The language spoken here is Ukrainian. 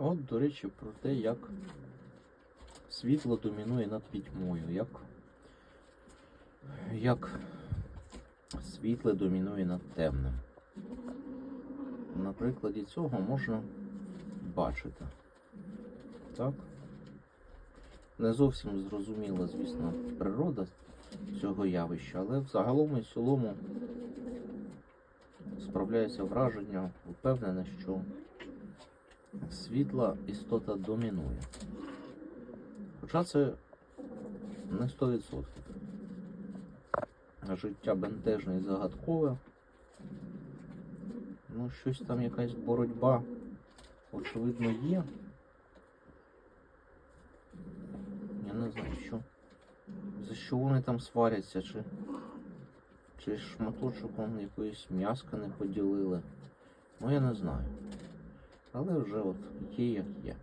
от, до речі, про те, як світло домінує над пітьмою, як, як світле домінує над темним. На прикладі цього можна бачити. Так? Не зовсім зрозуміла, звісно, природа цього явища, але взагалом і цілому справляється враження, впевнене, що світла істота домінує. Хоча це не 100%. Життя бентежне і загадкове. Ну, щось там якась боротьба, очевидно, є. Я не знаю, що. За що вони там сваряться, чи, чи шматочок якоїсь м'яска не поділили. Ну я не знаю. Але вже от є як є.